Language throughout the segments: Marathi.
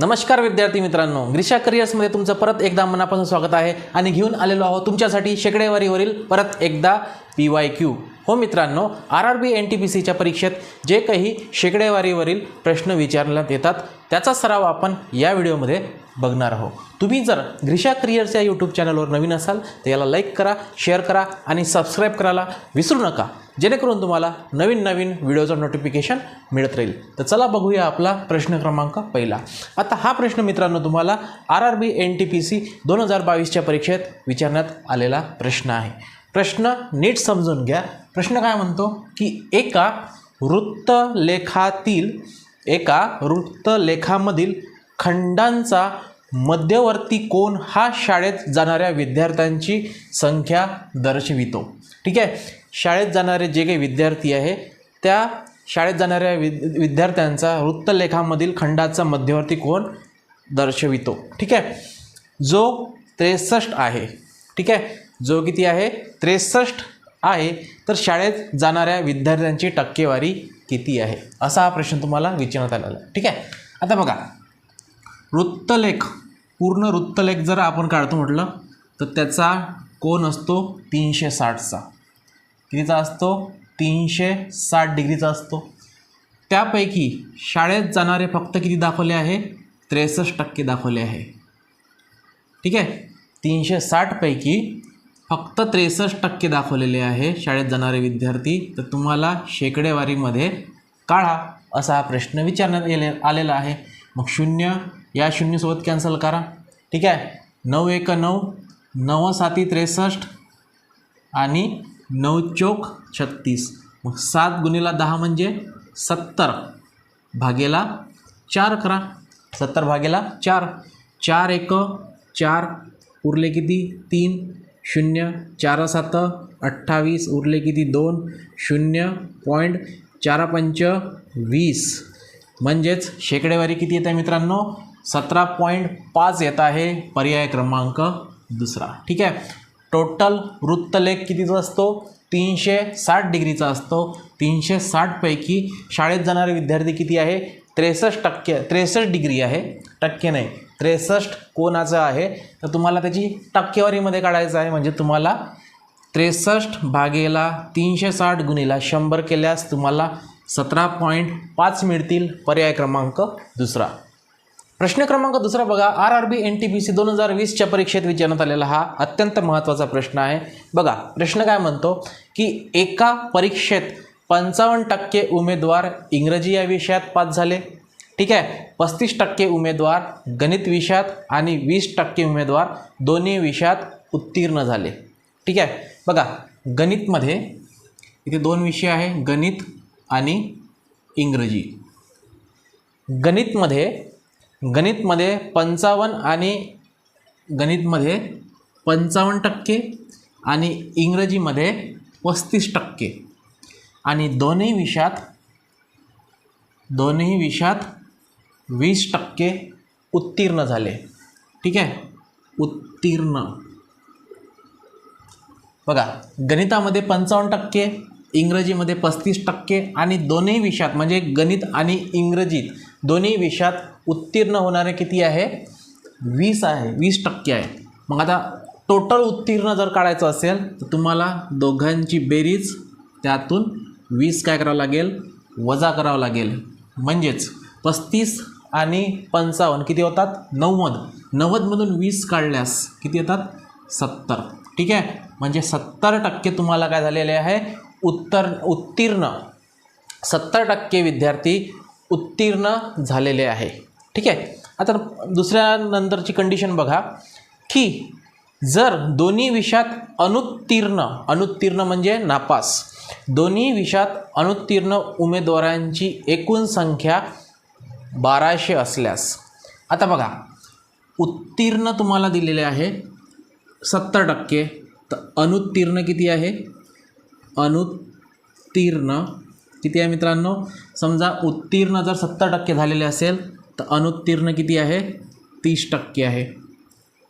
नमस्कार विद्यार्थी मित्रांनो. ग्रीषा करिअर्समध्ये तुमचं परत एकदा मनापासून स्वागत आहे. आणि घेऊन आलेलो आहोत तुमच्यासाठी शेकडेवारीवरील परत एकदा पी वाय क्यू हो मित्रांनो R R B N T P सीच्या परीक्षेत जे काही शेकडेवारीवरील प्रश्न विचारण्यात येतात त्याचा सराव आपण या व्हिडिओमध्ये बघणार आहोत. तुम्ही जर ग्रिशा क्रियर्स या यूट्यूब चॅनलवर नवीन असाल तर याला लाईक करा शेअर करा आणि सबस्क्राईब करायला विसरू नका. जेणेकरून तुम्हाला नवीन नवीन व्हिडिओचं नोटिफिकेशन मिळत राहील. तर चला बघूया आपला प्रश्न क्रमांक पहिला. आता हा प्रश्न मित्रांनो तुम्हाला R R B N T P C दोन हजार बावीसच्या परीक्षेत विचारण्यात आलेला प्रश्न आहे. प्रश्न नीट समजून घ्या. प्रश्न काय म्हणतो? की एका वृत्तलेखातील एका वृत्तलेखामधील खंडांचा मध्यवर्ती कोण हा शाळेत जाणाऱ्या विद्यार्थ्यांची संख्या दर्शवितो. ठीक आहे? शाळेत जाणारे जे काही विद्यार्थी आहे त्या शाळेत जाणाऱ्या विद विद्यार्थ्यांचा वृत्तलेखामधील खंडाचा मध्यवर्ती कोण दर्शवितो. ठीक आहे? जो त्रेसष्ट आहे ठीक आहे? जो किती आहे? त्रेसष्ट आहे. तर शाळेत जाणाऱ्या विद्यार्थ्यांची टक्केवारी किती आहे? असा हा प्रश्न तुम्हाला विचारण्यात आलेला ठीक आहे? आता बघा. वृत्तलेख पूर्ण वृत्तलेख जर आपण काढतो म्हटलं तर त्याचा कोण असतो? तीनशे साठचा. कितीचा असतो? तीनशे साठ डिग्रीचा असतो. त्यापैकी शाळेत जाणारे फक्त किती दाखवले आहे? त्रेसष्ट टक्के दाखवले आहे. ठीक आहे? तीनशे साठपैकी फक्त त्रेसष्ट टक्के दाखवलेले आहे शाळेत जाणारे विद्यार्थी. तर तुम्हाला शेकडेवारीमध्ये काढा असा हा प्रश्न विचारण्यात येले आलेला आहे. मग शून्य या शून्यसोबत कॅन्सल करा. ठीक आहे? नऊ एक नऊ नऊ साती त्रेसष्ट आणि नऊ चोक छत्तीस. मग सात गुणीला दहा म्हणजे सत्तर. भागेला चार करा. सत्तर भागेला चार. चार एक चार उरले किती? तीन. शून्य चार सात अठ्ठावीस उरले किती? दोन. शून्य पॉईंट चार पंच वीस. म्हणजेच शेकडेवारी किती येत आहे मित्रांनो? सतरा पॉईंट पाच येत आहे. पर्याय क्रमांक दुसरा. ठीक आहे? टोटल वृत्तलेख कितीचा असतो? तीनशे साठ डिग्रीचा असतो. तीनशे साठपैकी शाळेत जाणारे विद्यार्थी किती आहे? त्रेसष्ट टक्के त्रेसष्ट डिग्री आहे. टक्के नाही. त्रेसष्ट कोणाचं आहे तर तुम्हाला त्याची टक्केवारीमध्ये काढायचं आहे म्हणजे तुम्हाला त्रेसष्ट भागेला तीनशे साठ गुणीला शंभर केल्यास तुम्हाला सतरा पॉईंट पाच मिळतील पर्याय क्रमांक दुसरा. प्रश्न क्रमांक दुसरा बघा R R B N T P C दोन हजार वीसच्या परीक्षेत विचारण्यात आलेला हा अत्यंत महत्त्वाचा प्रश्न आहे. बघा प्रश्न काय म्हणतो की एका परीक्षेत पंचावन्न टक्के उमेदवार इंग्रजी या विषयात पास झाले. ठीक आहे? पस्तीस टक्के उमेदवार गणित विषयात आणि वीस टक्के उमेदवार दोन्ही विषयात उत्तीर्ण झाले. ठीक आहे? बघा गणितमध्ये इथे दोन विषय आहे गणित आणि इंग्रजी. गणितमध्ये गणितमध्ये पंचावन्न आणि गणितमध्ये पंचावन्न टक्के आणि इंग्रजीमध्ये पस्तीस टक्के. आणि दोन्ही विषयात दोन्ही विषयात वीस टक्के उत्तीर्ण झाले. ठीक आहे? उत्तीर्ण. बघा गणितामध्ये पंचावन्न टक्के इंग्रजीमध्ये पस्तीस टक्के आणि दोन्ही विषयात म्हणजे गणित आणि इंग्रजीत दोन्ही विषयात उत्तीर्ण होणारे किती आहे? वीस आहे वीस टक्के आहे. मग आता टोटल उत्तीर्ण जर काढायचं असेल तर तुम्हाला दोघांची बेरीज त्यातून वीस काय करावं लागेल? वजा करावं लागेल. म्हणजेच पस्तीस आणि पंचावन्न. किती होतात? नव्वद. नव्वदमधून वीस काढल्यास किती येतात? सत्तर. ठीक आहे? म्हणजे सत्तर टक्के तुम्हाला काय झालेले आहे? उत्तर उत्तीर्ण. सत्तर टक्के विद्यार्थी उत्तीर्ण झालेले आहे. ठीक आहे? आता दुसऱ्या नंतरची कंडिशन बघा. की जर दोन्ही विषयात अनुत्तीर्ण अनुत्तीर्ण म्हणजे नापास. दोन्ही विषयात अनुत्तीर्ण उमेदवारांची एकूण संख्या बाराशे असल्यास आता बघा उत्तीर्ण तुम्हाला दिलेले आहे सत्तर टक्के. तर अनुत्तीर्ण किती आहे? अनुत्तीर्ण किती आहे मित्रांनो? समजा उत्तीर्ण जर सत्तर टक्के झालेले असेल तर अनुत्तीर्ण किती आहे? तीस टक्के आहे.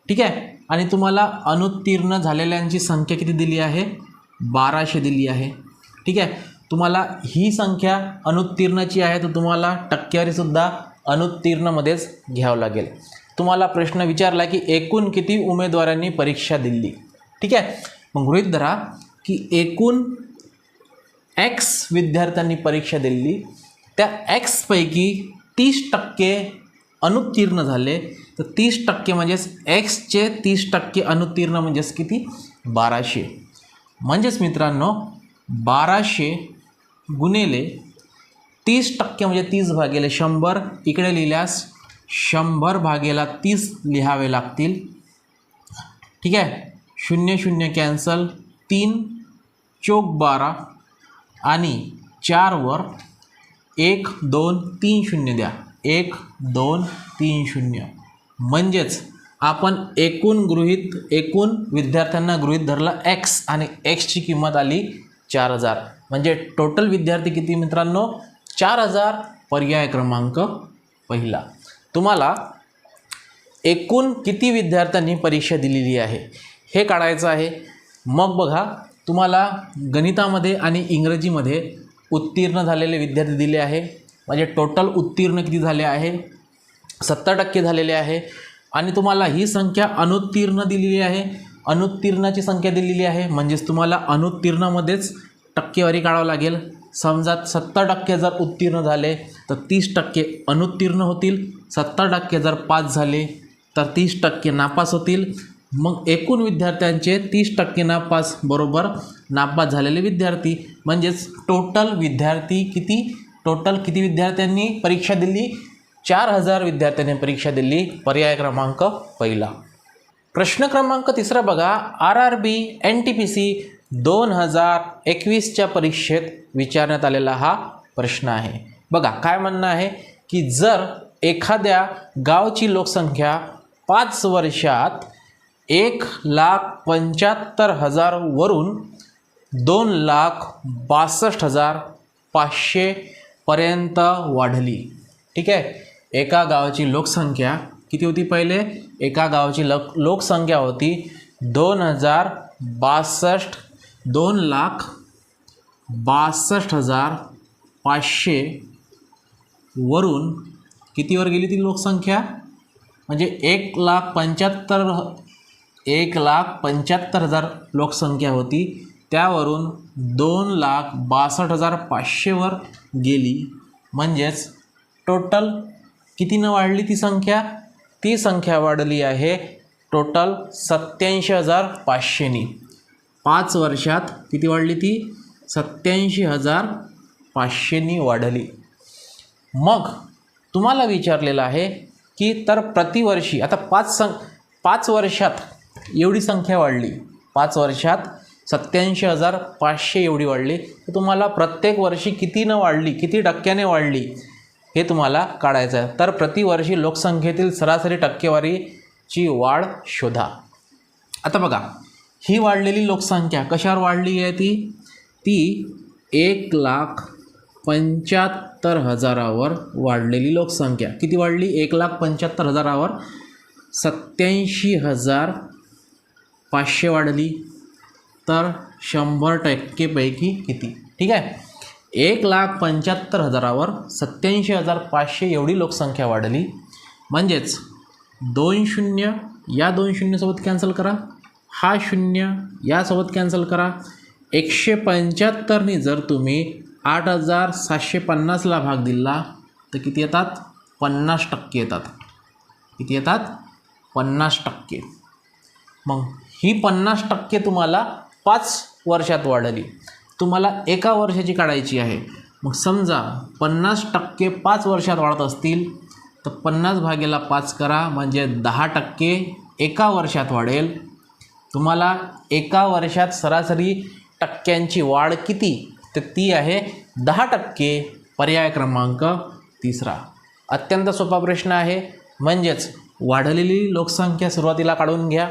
ठीक आहे? आणि तुम्हाला अनुत्तीर्ण झालेल्यांची संख्या किती दिली आहे? बाराशे दिली आहे. ठीक आहे? तुम्हाला ही संख्या अनुत्तीर्णाची आहे तर तुम्हाला टक्केवारीसुद्धा अनुत्तीर्णमध्येच घ्यावं लागेल. तुम्हाला प्रश्न विचारला की एकूण किती उमेदवारांनी परीक्षा दिली? ठीक आहे? मग गृहित धरा की एकूण एक्स विद्यार्थ्यांनी परीक्षा दिली त्या एक्सपैकी तीस टक्के अनुत्तीर्ण झाले तर तीस टक्के म्हणजेच एक्सचे तीस टक्के अनुत्तीर्ण म्हणजेच किती? बाराशे. म्हणजेच मित्रांनो बाराशे गुणिले तीस टक्के म्हणजे तीस भागेले शंभर. इकडे लिहिल्यास शंभर भागेला तीस लिहावे लागतील. ठीक आहे? शून्य शून्य कॅन्सल तीन चोक बारा आणि चारवर एक दोन तीन शून्य द्या. एक दोन तीन शून्य. म्हणजेच आपण एकूण गृहीत एकूण विद्यार्थ्यांना गृहीत धरलं एक्स आणि एक्सची किंमत आली चार हजार. म्हणजे टोटल विद्यार्थी किती मित्रांनो? चार हजार पर्याय क्रमांक पहिला. तुम्हाला एकूण किती विद्यार्थ्यांनी परीक्षा दिलेली आहे? हे काढायचं आहे. मग बघा तुम्हाला गणितामध्ये आणि इंग्रजीमध्ये उत्तीर्ण झालेले विद्यार्थी दिले आहे. म्हणजे टोटल उत्तीर्ण किती झाले आहे? सत्तर टक्के झालेले आहे. आणि तुम्हाला ही संख्या अनुत्तीर्ण दिलेली आहे. अनुत्तीर्णाची संख्या दिलेली आहे. म्हणजेच तुम्हाला अनुत्तीर्णामध्येच टक्केवारी काढावं लागेल. समजा सत्तर टक्के जर उत्तीर्ण झाले तर तीस टक्के अनुत्तीर्ण होतील. सत्तर टक्के जर पास झाले तर तीस टक्के नापास होतील. मग एकूण विद्यार्थ्यांचे तीस टक्के नापास बरोबर नापास झालेले विद्यार्थी म्हणजेच टोटल विद्यार्थी किती? टोटल किती विद्यार्थ्यांनी परीक्षा दिली? चार हजार विद्यार्थ्यांनी परीक्षा दिली. पर्याय क्रमांक पहिला. प्रश्न क्रमांक तिसरा बघा. R R B N T P C दोन हजार एकवीसच्या परीक्षेत विचारण्यात आलेला हा प्रश्न आहे. बघा काय म्हणणं आहे? की जर एखाद्या गावची लोकसंख्या पाच वर्षात एक लाख पंच्याहत्तर हजारवरून दोन लाख बासष्ट हजार पाचशेपर्यंत वाढली. ठीक आहे? एका गावाची लोकसंख्या किती होती पहिले? एका गावची लक लोकसंख्या होती दोन हजार बासष्ट दोन लाख बासष्ट हजार पाचशे वरून कितीवर गेली ती लोकसंख्या? म्हणजे एक लाख पंच्याहत्तर एक लाख पंच्याहत्तर हजार लोकसंख्या होती. त्यावरून दोन लाख बासष्ट हजार पाचशेवर गेली. म्हणजेच टोटल कितीनं वाढली ती संख्या? ती संख्या वाढली आहे. टोटल सत्याऐंशी हजार पाचशेनी. पाच वर्षात किती वाढली ती? सत्याऐंशी हजार पाचशेनी वाढली. मग तुम्हाला विचारलेलं आहे की तर प्रतिवर्षी आता पाच सं पाच वर्षात एवढी संख्या वाढली. पाच वर्षात सत्याऐंशी हजार पाचशे एवढी वाढली. तर तुम्हाला प्रत्येक वर्षी कितीनं वाढली? किती टक्क्याने वाढली? हे तुम्हाला काढायचं आहे तर प्रतिवर्षी लोकसंख्येतील सरासरी टक्केवारीची वाढ शोधा. आता बघा ही वाढलेली लोकसंख्या कशावर वाढली आहे ती? ती एक लाख पंच्याहत्तर हजारावर वाढलेली लोकसंख्या. किती वाढली? एक लाख पंच्याहत्तर हजारावर सत्याऐंशी हजार पाचशे वाढली. तर शंभर टक्केपैकी किती? ठीक आहे? एक लाख पंच्याहत्तर हजारावर सत्याऐंशी हजार पाचशे एवढी लोकसंख्या वाढली. म्हणजेच दोन शून्य या दोन शून्यसोबत कॅन्सल करा. हा शून्य यासोबत कॅन्सल करा. एकशे पंच्याहत्तरनी जर तुम्ही आठ हजार सातशे पन्नासला भाग दिला तर किती येतात? पन्नास टक्के येतात. किती येतात? पन्नास टक्के. मग ही पन्नास टक्के तुम्हाला पाच वर्षात वाढली. तुम्हाला एका वर्षाची काढायची आहे. मग समजा पन्नास टक्के पाच वर्षात वाढत असतील तर पन्नास भागेला पाच करा म्हणजे दहा टक्के एका वर्षात वाढेल. तुम्हाला एका वर्षात सरासरी टक्क्यांची वाढ किती? तर ती आहे दहा टक्के पर्याय क्रमांक तिसरा. अत्यंत सोपा प्रश्न आहे. म्हणजेच वाढलेली लोकसंख्या सुरुवातीला काढून घ्या.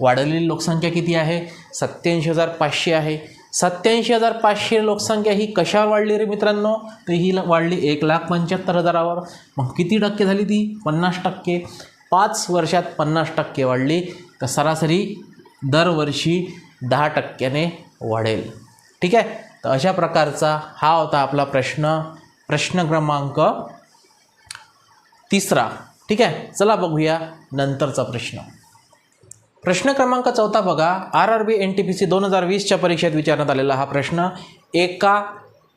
वाढलेली लोकसंख्या किती आहे? सत्याऐंशी हजार पाचशे आहे. सत्याऐंशी हजार पाचशे लोकसंख्या ही कशावर वाढली रे मित्रांनो? तर ही ल- वाढली एक लाख पंच्याहत्तर हजारावर. मग किती टक्के झाली ती? पन्नास टक्के. पाच वर्षात पन्नास टक्के वाढली. तर सरासरी दरवर्षी दहा टक्क्याने वाढेल. ठीक आहे? तर अशा प्रकारचा हा होता आपला प्रश्न. प्रश्न क्रमांक तिसरा. ठीक आहे? चला बघूया नंतरचा प्रश्न. प्रश्न क्रमांक चौथा बघा. R R B N T P C दोन हजार वीसच्या परीक्षेत विचारण्यात आलेला हा प्रश्न. एका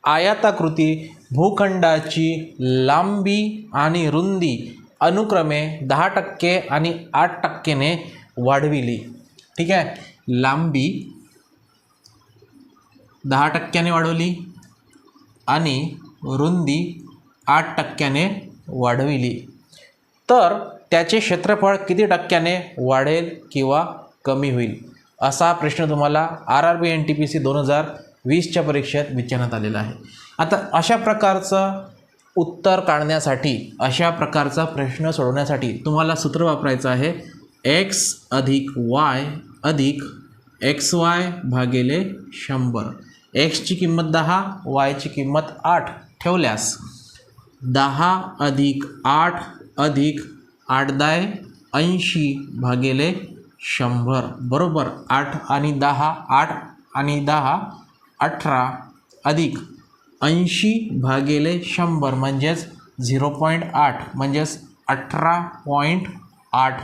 आयाताकृती भूखंडाची लांबी आणि रुंदी अनुक्रमे दहा टक्के आणि आठ टक्केने वाढविली. ठीक आहे? लांबी दहा टक्क्याने वाढवली आणि रुंदी आठ टक्क्याने वाढविली. तर त्याचे क्षेत्रफळ किती टक्क्याने वाढेल किंवा कमी होईल? असा प्रश्न तुम्हाला R R B N T P C दोन हजार वीसच्या परीक्षेत विचारण्यात आलेला आहे. आता अशा प्रकारचं उत्तर काढण्यासाठी अशा प्रकारचा प्रश्न सोडवण्यासाठी तुम्हाला सूत्र वापरायचं आहे एक्स अधिक वाय अधिक एक्स वाय भागेले शंभर. एक्सची किंमत दहा वायची किंमत आठ ठेवल्यास दहा अधिक आठ अधिक आठ दाय ऐंशी भागिले शंभर. बरोबर आठ आणि दहा आठ आणि दहा अठरा अधिक ऐंशी भागिले शंभर म्हणजेच झिरो पॉईंट आठ म्हणजेच अठरा पॉईंट आठ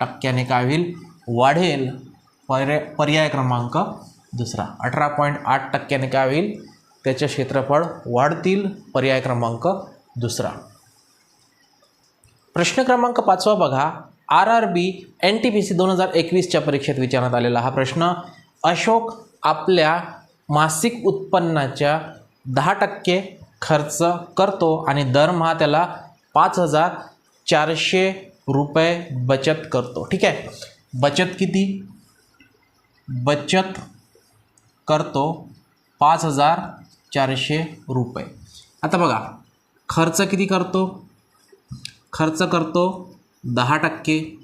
टक्क्याने काय होईल? वाढेल. पर्याय पर्याय क्रमांक दुसरा. अठरा पॉईंट आठ टक्क्याने काय होईल? त्याचे क्षेत्रफळ वाढतील. पर्याय क्रमांक दुसरा. प्रश्न क्रमांक पाचवा बघा. R R B N T P C दोन हजार एकवीसच्या परीक्षेत विचारण्यात आलेला हा प्रश्न. अशोक आपल्या मासिक उत्पन्नाच्या दहा टक्के खर्च करतो आणि दरमहा त्याला पाच हजार चारशे रुपये बचत करतो. ठीक आहे? बचत किती? बचत करतो पाच हजार चारशे रुपये. आता बघा खर्च किती करतो? खर्च करतो दहा टक्के.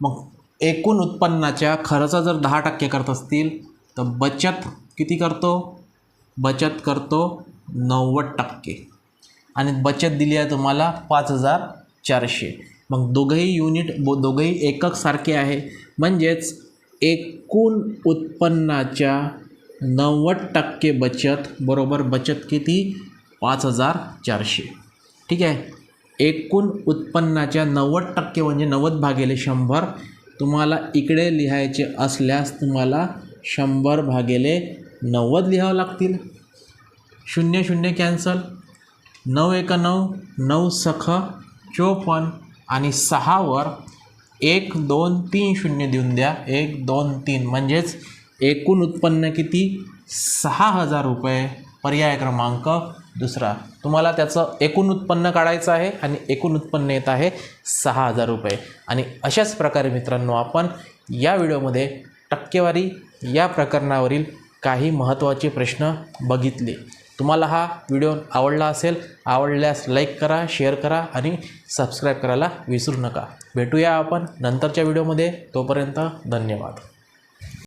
मग एकूण उत्पन्नाच्या खर्च जर दहा टक्के करत असतील तर बचत किती करतो? बचत करतो नव्वद टक्के. आणि बचत दिली आहे तुम्हाला पाच हजार चारशे. मग दोघंही युनिट बो दोघंही एकक सारखे आहे. म्हणजेच एकूण उत्पन्नाच्या नव्वद टक्के बचत बरोबर बचत किती? पाच हजार चारशे. ठीक आहे? एकूण उत्पन्नाच्या नव्वद टक्के म्हणजे नव्वद भागिले शंभर तुम्हाला इकडे लिहायचे असल्यास तुम्हाला शंभर भागिले नव्वद लिहावं लागतील. शून्य शून्य कॅन्सल नऊ एक नऊ नऊ सख चोपन्न आणि सहावर एक दोन तीन शून्य देऊन द्या. एक दोन तीन म्हणजेच एकूण उत्पन्न किती? सहा हजार रुपये पर्याय क्रमांक दुसरा तुम्हाला त्याचं एकूण उत्पन्न काढायचं आहे आणि एकूण उत्पन्न येत आहे सहा हजार रुपये. आणि अशाच प्रकारे मित्रांनो आपण या व्हिडिओमध्ये टक्केवारी या प्रकरणावरील काही महत्त्वाचे प्रश्न बघितले. तुम्हाला हा व्हिडिओ आवडला असेल आवडल्यास लाईक करा शेअर करा आणि सबस्क्राईब करायला विसरू नका. भेटूया आपण नंतरच्या व्हिडिओमध्ये. तोपर्यंत धन्यवाद.